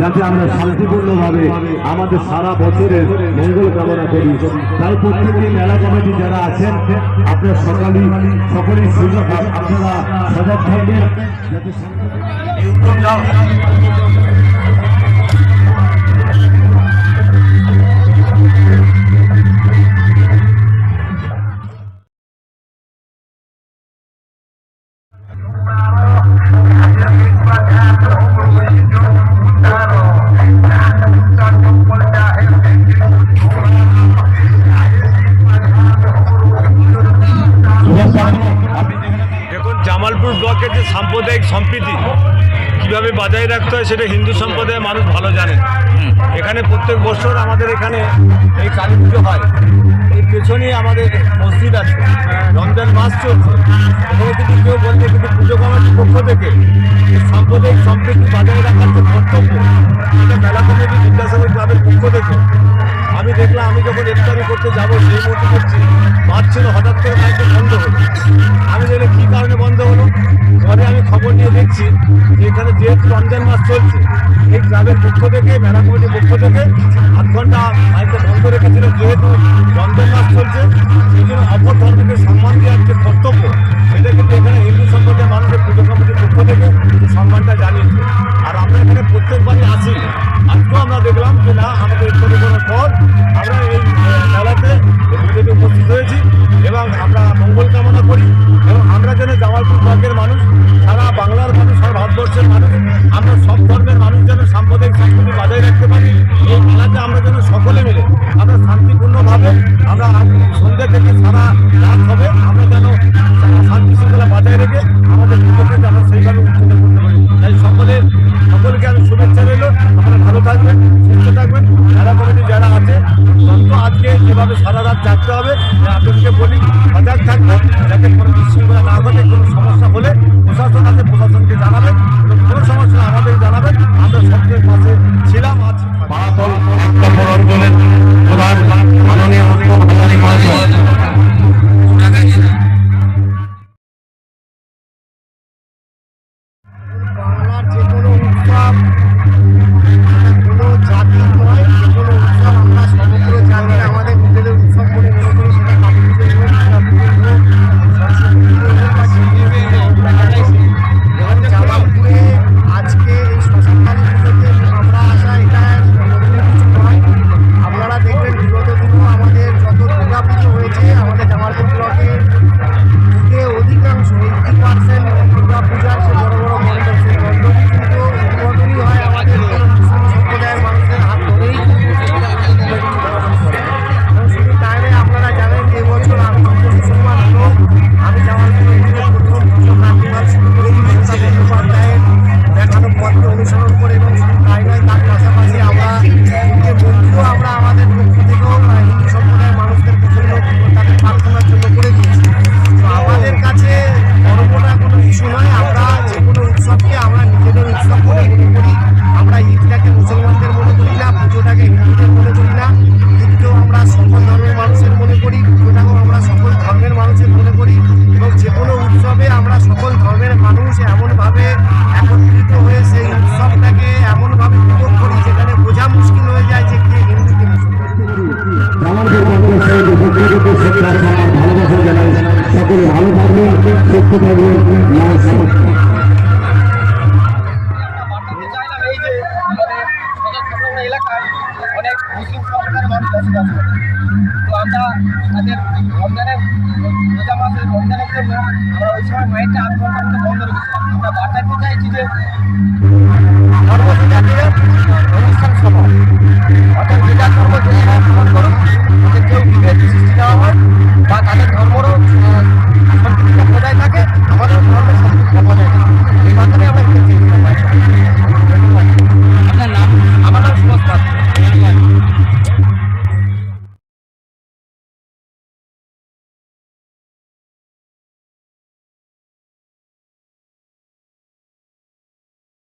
যাতে আমরা শান্তিপূর্ণভাবে আমাদের সারা বছরের মঙ্গল কামনা করি। তাই প্রত্যেকটি মেলা কমিটি যারা আছেন, আপনার সকালেই সকলেই সুযোগ আপনারা সজাগ থাকবেন। যাতে সাম্প্রদায়িক সম্প্রীতি কীভাবে বজায় রাখতে হয় সেটা হিন্দু সম্প্রদায়ের মানুষ ভালো জানেন। এখানে প্রত্যেক বছর আমাদের এখানে এই কালী পুজো হয়। এর পেছনেই আমাদের মসজিদ আছে। রমজান মাস চলছে। এখানে কিন্তু কেউ বলতে কিন্তু পুজো কমিটির পক্ষ থেকে সাম্প্রদায়িক সম্প্রীতি বজায় রাখার যে কর্তব্য এটা মেলা কমিটি বিদ্যাসাগর ক্লাবের পক্ষ থেকে। আমি দেখলাম, আমি যখন ইফতারি করতে যাব, সেই মুহূর্তে করছি মাছ ছিল, হঠাৎ করে মাইকে বন্ধ হলো। আমি দেখলে কী কারণে বন্ধ হলো? দেখছি এখানে যে রমজান মাস চলছে, এই ক্লাবের পক্ষ থেকে মেলা কমিটির পক্ষ থেকে আধ ঘণ্টা মাইকে বন্ধ রেখেছিল, যেহেতু রমজান মাস চলছে সেই জন্য অপর ধর্মকে সম্মান দেওয়ার যে কর্তব্য আজকে এভাবে সারা রাত জাগতে হবে। আপনাদেরকে বলি, সজাগ থাকবেন, যাতে কোনো বিশৃঙ্খলা না ঘটে, কোনো সমস্যা হলে প্রশাসন আছে, প্রশাসনকে জানাবেন এবং এমনভাবে একত্রিত হয়ে সেই উৎসবটাকে এমনভাবে উপভোগ করি যেখানে বোঝা মুশকিল হয়ে যায় যে কে ভালোবাসা জানাই। সকলে ভালো থাকবেন, সুস্থ থাকবেন। এলাকায় অনেক মুসলিম সম্প্রদায়ের মানুষ বসবাস করে। তো আমরা তাদের রমজানের রোজা মাসের রমজানের জন্য আমরা ওই সময় মাইকটা আধ ঘণ্টার মতো বন্ধ রেখেছিলাম। আমরা বার্তাতে চাইছি যে ধর্মবিজাতীয় অনুষ্ঠান সভা।